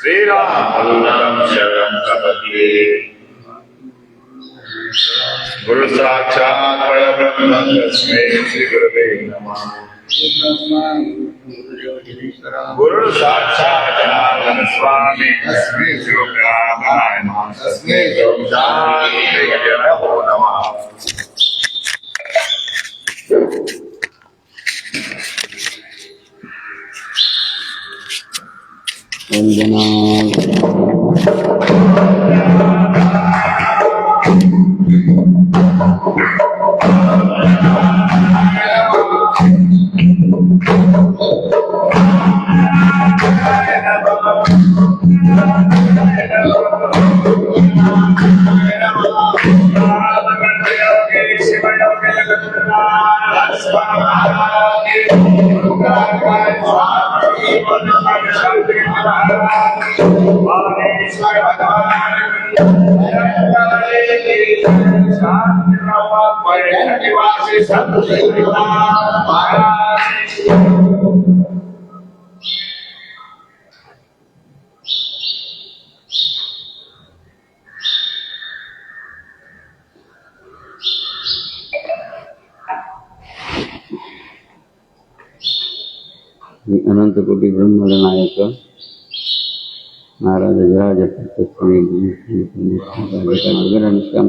श्रीराम शरणं प्रपद्ये गुरु साक्षात् परब्रह्म तस्मै श्री गुरवे नमः। गुरु साक्षात् स्वामी तस्मै श्री नमः तस्मै श्री नमो। I'm gonna नमः वंदना मी अनंत कोटी ब्रह्मद नायक महाराज जहाज निष्काम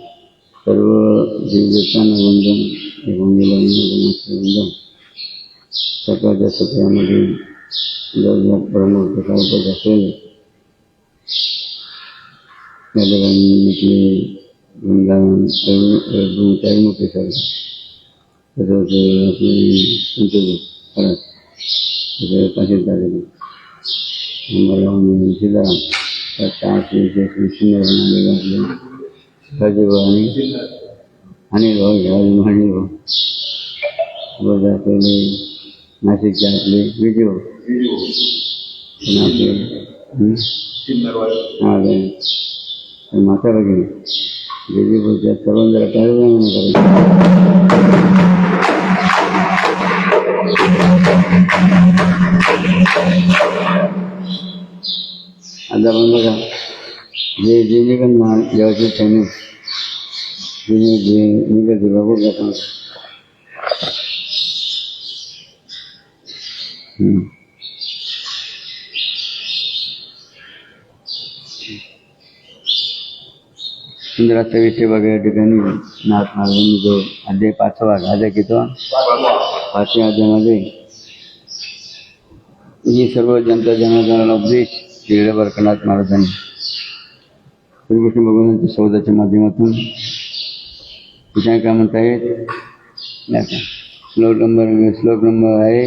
सर्व दिव्यतांना वंदन भूमीला वंदन सकाळच्या सत्रामध्ये जर परमूर्त साहित्यात असेल या ठिकाणी वृंदावन चाईमुखी सर तसंच आपले संत खरंच तहसीलदार मला आणि अनिल भाऊ घ्यावे अनिल भाऊ रोज नाशिकचे आपले विजय आपले माता भगिनी देवीपूरच्या सर्वांना कार्यक्रम करायचं आता पण बघा जे जे निघन ना देवाची सैनिक सुंदराचा विषय या ठिकाणी नाथ महाराजांनी जो अध्याय पाचवा अध्याय कितवा पाचव्या अध्यायामध्ये ही सर्व जनता जनार्दनाला उपदेश श्री बरकनाथ महाराजांनी श्रीकृष्ण भगवानांच्या सौदाच्या माध्यमातून. तिच्या काय म्हणता येत श्लोक नंबर श्लोक नंबर आहे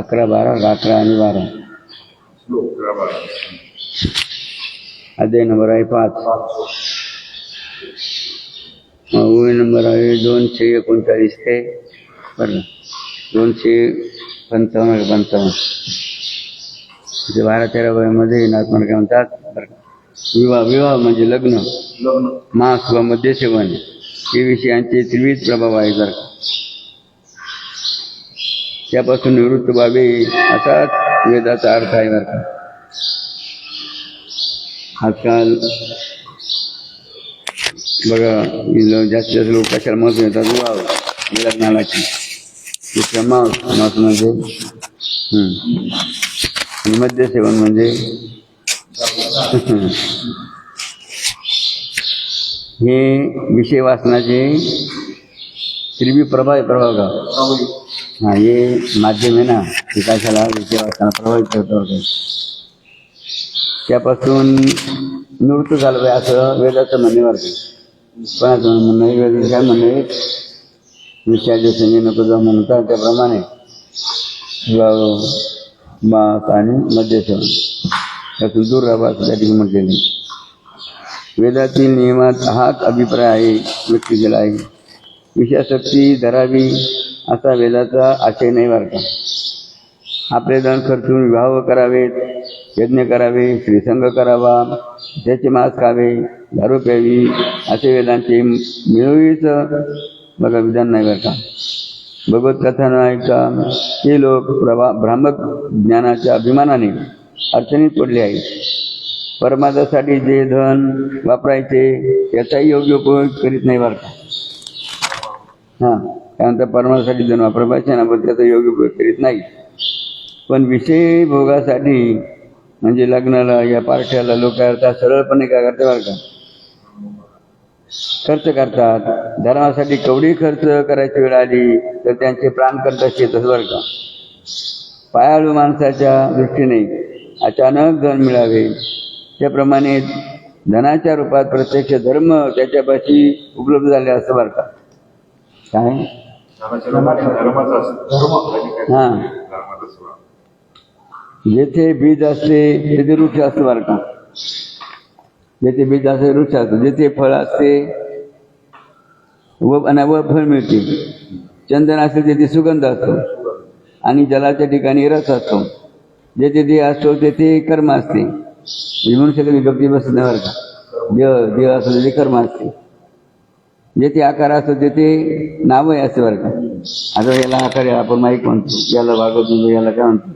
अकरा बारा अकरा आणि बारा. अध्याय नंबर आहे पाच. ओळी नंबर आहे दोनशे एकोणचाळीस ते बरं दोनशे पंचावन्न पंचावन्न. बारा तेरा वयामध्ये नातमार काय म्हणतात बरं. विवाह विवाह म्हणजे लग्न. मास किंवा मध्य सेवन. हे विषयांचे त्रिविध प्रभाव आहे जर. त्यापासून निवृत्त व्हावे असाच वेदाचा अर्थ आहे बरं का. आजकाल बघा जास्तीत जास्त लोक कशाला महत्त्व येतात विवाह लग्नालाची दुसरं मांस मांस म्हणजे हम्म. आणि मद्य सेवन म्हणजे हे विषय वाचनाचे त्रिवी प्रभावी प्रभाव का हा हे माध्यम आहे ना विकासाला विषय वाचताना प्रभावित करतो त्यापासून निवृत्त झालं पाहिजे असं वेदाचं म्हणणे वाटतं कोणाचं म्हणणं आहे? वेदाचं काय म्हणणं विषयाच्या नको जाऊ म्हणतात त्याप्रमाणे मात आणि मध्यसेवन त्यातून दूर राहावा असं त्या ठिकाणी वेदातील नियमात हाच अभिप्राय आहे व्यक्त केला आहे. विषयाशक्ती धरावी असा वेदाचा आशय नाही वाढता. आपले धन खर्चून विवाह करावेत यज्ञ करावे श्रीसंग करावा त्याचे मांस खावे दारू प्यावी असे वेदांचे मिळवीच बघा विधान नाही बरं का भगवत कथा न ऐका ते लोक प्रभा भ्रामक ज्ञानाच्या अभिमानाने अडचणीत पडले आहेत परमार्थासाठी जे धन वापरायचे याचाही योग्य उपयोग करीत नाही बरं का? हां त्यानंतर परमार्थासाठी धन वापरा पाहिजे ना पण त्याचा योग्य उपयोग करीत नाही. पण विषय भोगासाठी म्हणजे लग्नाला या पार्ट्याला लोक करतात? सरळपणे काय करतात बरं का? खर्च करतात. धर्मासाठी कवडी खर्च करायची वेळ आली तर त्यांचे प्राण खर्च येतच बरं का? पायाळू माणसाच्या दृष्टीने अचानक धन मिळावे. त्याप्रमाणे धनाच्या रूपात प्रत्यक्ष धर्म त्याच्यापाशी उपलब्ध झाले असं बरं का? काय? हा. हां जेथे बीज असते तेथे वृक्ष असतो बरं का? जेथे बीज असते वृक्ष असतो जेथे फळ असते व आणि व फळ मिळते चंदन असते तेथे सुगंध असतो. आणि जलाच्या ठिकाणी रस असतो. जेथे देह असतो तेथे कर्म असते. म्हणजे मनुष्य कधी गप्पी बसत नाही बरं का. देह देह असतो तेथे कर्म असते. जेथे आकार असतो तेथे नावही असते बरं का. आता याला आकार आहे आपण माईक म्हणतो. याला भागवत म्हणतो याला काय म्हणतो?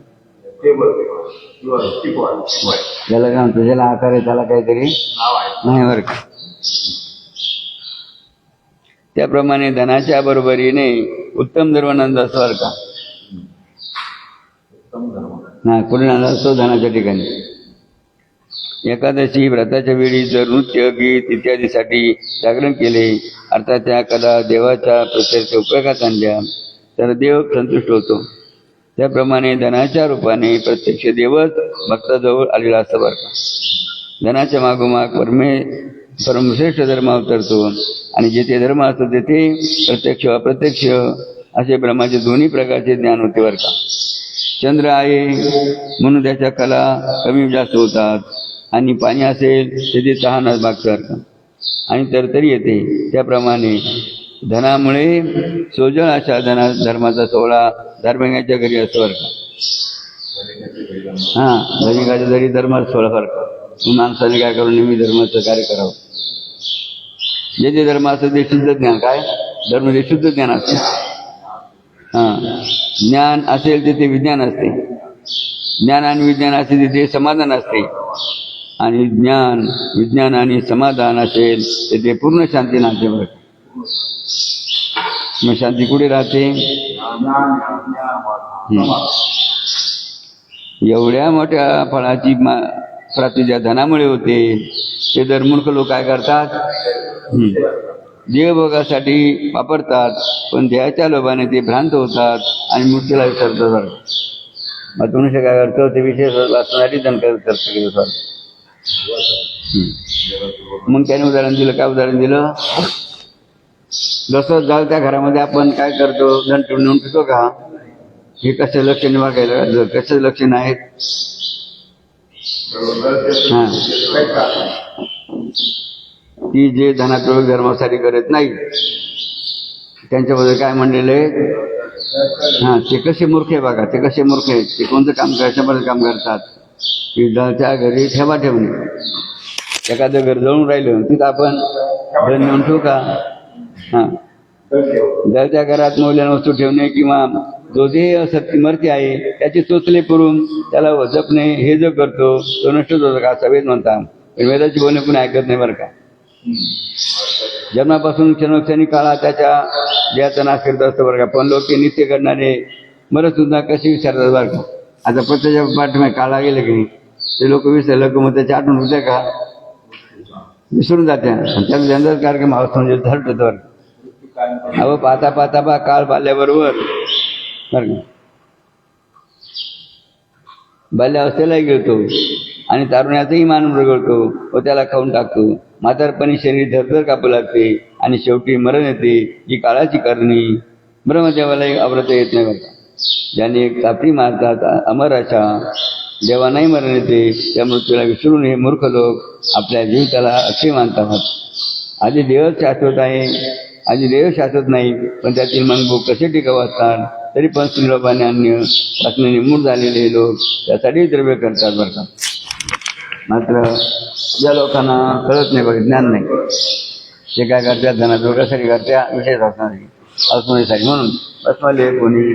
ज्याला काय म्हणतो? ज्याला आकार आहे त्याला काहीतरी नाही बरं का. त्याप्रमाणे धनाच्या बरोबरीने उत्तम धर्मानंद असतो बरं का. कुणी आनंद असतो धनाच्या ठिकाणी. एकादशी व्रताच्या वेळी जर नृत्य गीत इत्यादीसाठी जागरण केले अर्थात त्या कला देवाच्या प्रत्यक्ष उपयोगात आणल्या तर देव संतुष्ट होतो. त्याप्रमाणे धनाच्या रूपाने प्रत्यक्ष देवच भक्ताजवळ आलेला असतं बरं का. धनाच्या मागोमाग परमे परमश्रेष्ठ धर्म अवतरतो आणि जेथे धर्म असतो तेथे प्रत्यक्ष अप्रत्यक्ष असे ब्रह्माचे दोन्ही प्रकारचे ज्ञान होते बरं का. चंद्र आहे म्हणून त्याच्या कला कमी जास्त होतात. आणि पाणी असेल तेथे तहान तहानच का आणि तरतरी येते. त्याप्रमाणे धनामुळे सोजळ अशा धना धर्माचा सोहळा धार्मिकाच्या घरी असतो बरं का. हां धनिकाच्या घरी धर्माचा सोहळा फरक माणसाने काय करून नेहमी धर्माचं कार्य करावं. जे जे धर्म असतं ते शुद्ध ज्ञान. काय? धर्म ते शुद्ध ज्ञान असते. हां. ज्ञान असेल तिथे विज्ञान असते. ज्ञान आणि विज्ञान असेल तिथे समाधान असते. आणि ज्ञान विज्ञान आणि समाधान असेल तिथे पूर्ण शांती नाते मग शांती कुठे राहते? एवढ्या मोठ्या फळाची मा प्राप्ती ज्या धनामुळे होते. ते जर मूर्ख लोक काय करतात? देवभोगासाठी वापरतात पण देहाच्या लोभाने ते भ्रांत होतात आणि मृत्यूला विसरतात. मग तुम्ही काय करतो ते विशेष वाचण्यासाठी धन करतो की सर मग त्याने उदाहरण दिलं. काय उदाहरण दिलं? जसं जाल त्या घरामध्ये आपण काय करतो? धन ठेवून नेऊन का? हे कसं लक्ष बघायला कसं लक्षण आहेत हां. की जे धनाप्रयोग धर्मासाठी करत नाही त्यांच्याबद्दल काय म्हणलेलं आहे? हा ते कसे मूर्ख आहे बघा ते कसे मूर्ख आहेत? ते कोणतं काम कशाबद्दल काम करतात? की त्या घरी ठेवा ठेवणे. एखादं घर जळून राहिलं तिथं आपण धन नेऊन ठेवू का? हां. जर त्या घरात मौल्यान वस्तू ठेवणे किंवा जो जे सत्य मरते आहे त्याचे चोचले करून त्याला जपणे हे जो करतो. तो नष्ट होतो का असं वेद वेदाची बोलणे कोणी ऐकत नाही बरं का? जन्मापासून क्षणोक्षणी काळा त्याच्या देहाचा नाश करत असतो बरं का. पण लोक ते नित्य करणारे मला सुद्धा कसे विचारतात बरं का. आता प्रत्येच्या पाठीमागे काळा गेलं की नाही ते लोक विसरलं की मग त्याची आठवण होते का? विसरून जाते. आणि त्याचा जनरल कार्यक्रम हवस म्हणजे धरत होतं बरं अहो पाहता पाहता पा काळ पाल्याबरोबर बरं का. बाल्यावस्थेलाही गिळतो आणि तारुण्यातही मान मृगळतो व त्याला खाऊन टाकतो. म्हातारपणी शरीर धरधर कापू लागते आणि शेवटी मरण येते ही काळाची करणी. ब्रह्मदेवालाही आवरता येत नाही बघा ज्याने एक चापडी मारतात अमर अशा. जेव्हा नाही मरण येते त्या मृत्यूला विसरून हे मूर्ख लोक आपल्या जीविताला अक्षय मानतात. आधी देव शाश्वत आहे आधी देव शाश्वत नाही पण त्यातील मनभोग कसे टिकाव असतात तरी पण स्त्रीलोकाने अन्य असणे निमूट झालेले लोक त्यासाठी द्रव्य करतात बरं का? मात्र ज्या लोकांना कळत नाही बघ, ज्ञान नाही. ते काय करतात वगैरे करत्या विशेष असणारी अस्मदेसाठी म्हणून अस्मले कोणी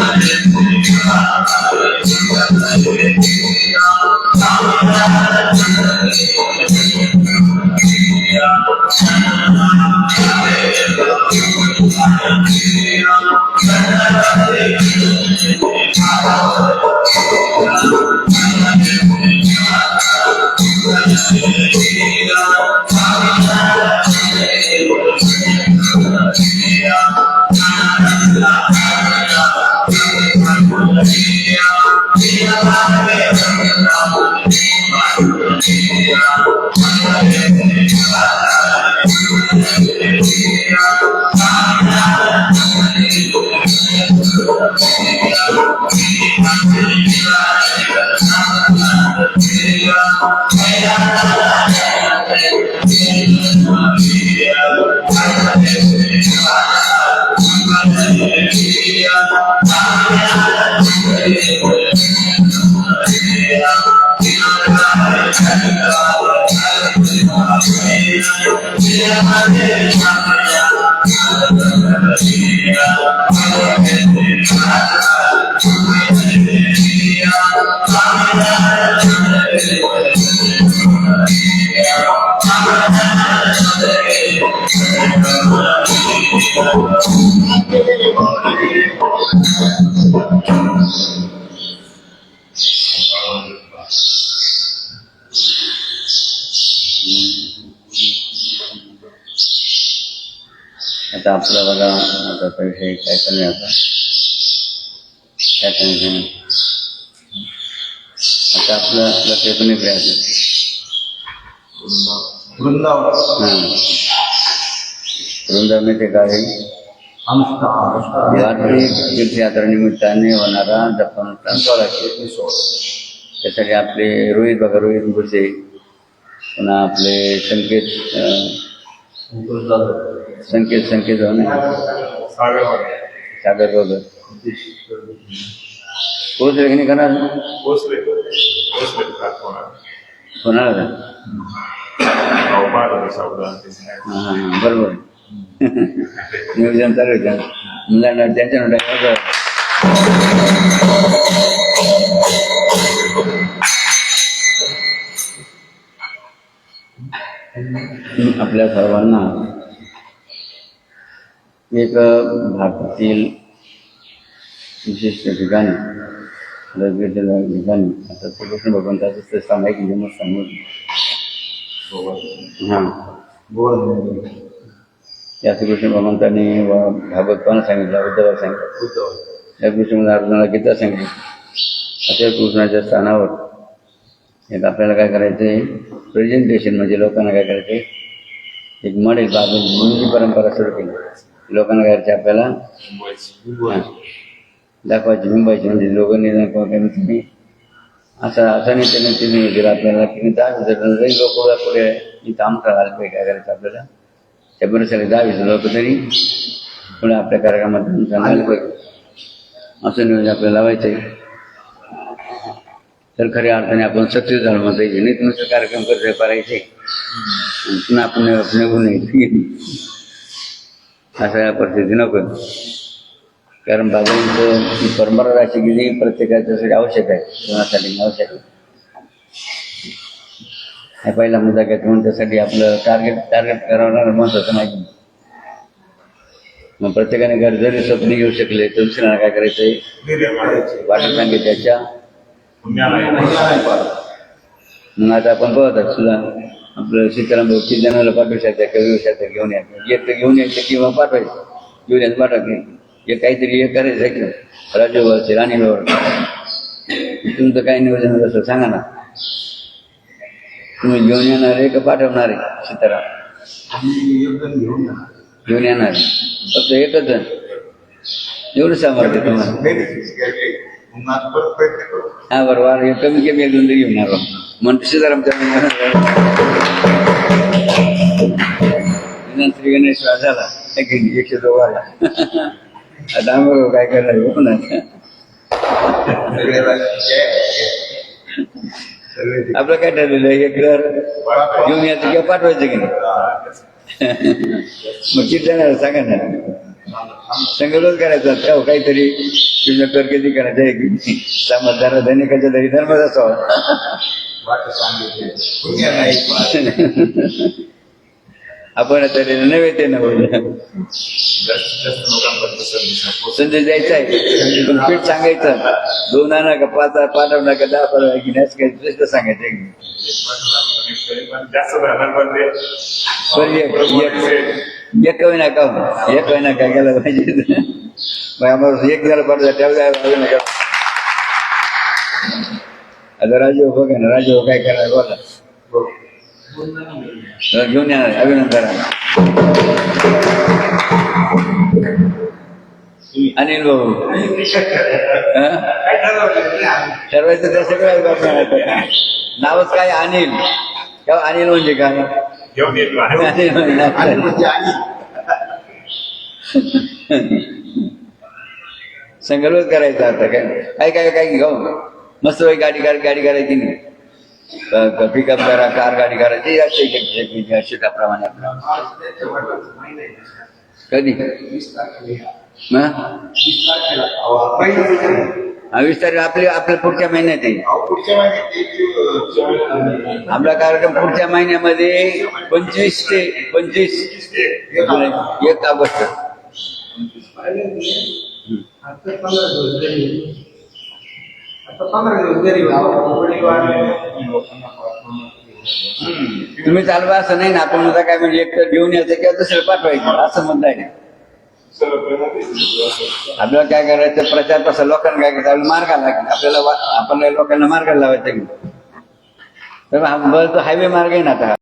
Yeah. आता आपलं बघा आता पैसे काय कमी आता? काय कमी आता आपलं लक्ष कोणी प्रयास वृंदावन. हां. वृंदावन ते काय वार्षिक तीर्थयात्रा निमित्ताने होणारा जपानुष्ठान सोळाशे त्यासाठी आपले रोहित बघा रोहित भुसे पुन्हा आपले संकेत संकेत संकेत हो सागरवाडी सागर बघ. पोहोचले की नाही करणार होणार का बरोबर. मुलांना त्यांच्या नोटा आपल्या सर्वांना एक भारतातील विशिष्ट ठिकाणी ठिकाणी आता ते कृष्ण भगवंताचं ते सांगायची जन्म सांगून. हां. या श्रीकृष्ण भगवंतांनी व भागवतपानं सांगितलं उद्धवाला सांगितलं. त्या कृष्ण अर्जुनाला गीता सांगितली. अशा कृष्णाच्या स्थानावर एक आपल्याला काय करायचं आहे प्रेझेंटेशन म्हणजे लोकांना काय करायचं आहे एक मॉडेल बाबू मुलीची परंपरा सुरू केली. लोकांना काय करायचं आपल्याला. दाखवायची मुंबईची. म्हणजे लोकांनी दाखवा तुम्ही? असं असं नाही त्याने तिने आपल्याला. की दहा जरी लोक पुढे इथं आमचा घाल पाहिजे काय करायचं आपल्याला? दहावीस लोक तरी पुढे आपल्या कार्यक्रमात आमचं आलं पाहिजे असं नियोजन आपल्याला लावायचं आहे तर खऱ्या अर्थाने आपण झालो म्हणता येईल नाही नुसतं कार्यक्रम करते करायचे पुन्हा आपण निघून येईल असं या परिस्थिती नको कारण बाबांचं परंपरा राशी गेली प्रत्येकाच्यासाठी आवश्यक आहे जीवनासाठी आवश्यक आहे हा पहिला मुद्दा काय म्हणून त्यासाठी आपलं टार्गेट टार्गेट करावं महत्वाचं नाही. मग प्रत्येकाने घर जरी स्वप्न घेऊ शकले तर दुसऱ्याला काय करायचंय? वाटत सांगितलं त्याच्या. मग आता आपण बघत सुद्धा आपलं सीताराम भाऊ किती जणांना पाठवू शकता किंवा येऊ शकता घेऊन यायचं एक तर घेऊन यायचं किंवा पाठवायचं. घेऊन यायचं पाठवायचं हे काहीतरी हे करायचं आहे की राजू असेल तुमचं काय नियोजन असं सांगा ना. तुम्ही घेऊन येणार आहे का पाठवणार आहे? सीताराम. घेऊन येणार. फक्त एकच जण. एवढं सामर्थ्य तुम्हाला. हा बरोबर हे कमी कमी एक दोन तरी घेऊन आलो म्हणतो सीतारामच्या श्री गणेश झाला? एकशे दोघ आला. आता आम्ही काय करणार ते- आपलं काय ठरलेलं आहे? एक घर घेऊन यायचं किंवा पाठवायचं की नाही? मग किती सांगा ना. संघर्ष करायचा. त्या काहीतरी तुझ्या कर किती करायचं आहे? समजदार धनिकाच्या तरी धर्मच असावा वाट सांगितली. पुण्याला एक आपण तरी नव्हे ते नव्हे संदेश. संदेश द्यायचा आहे पण पीठ सांगायचं दोन आणा का पाच पाच आणा का दहा पाच की नाही काय सांगायचं पण ते पण एक- होईना का हो? एक होईना काय केलं पाहिजे आम्हाला एक झालं पडलं काय नका आता राजू बघा ना राजू काय करणार बोला घेऊन येणार अभिनंदन अनिल भाऊ. हं? ठरवायचं त्या सगळ्या नावच काय? अनिल. अनिल म्हणजे काय. अनिल म्हणजे संघर्ष करायचा आता काय? काय काय काय घेऊ. मस्त गाडी गाडी गाडी करायची नाही. पिकअप करा कार गाडी करायची अशी शेताप्रमाणे आपलं कधी हं? हा आपले आपल्या पुढच्या महिन्यात येईल. पुढच्या महिन्यात आपला कार्यक्रम पुढच्या महिन्यामध्ये पंचवीस ते पंचवीस एक ऑगस्ट. तुम्ही चालवा असं नाही ना आपण काय म्हणजे एक तर घेऊन यायचं किंवा दुसरं पाठवायचं असं म्हणता येईल आपल्याला काय करायचं प्रचार प्रसार लोकांना काय करायचं आपल्याला मार्गाला आपल्याला आपल्या आपल्याला लोकांना मार्गाला लावायचं तर हा हायवे मार्ग आहे ना आता.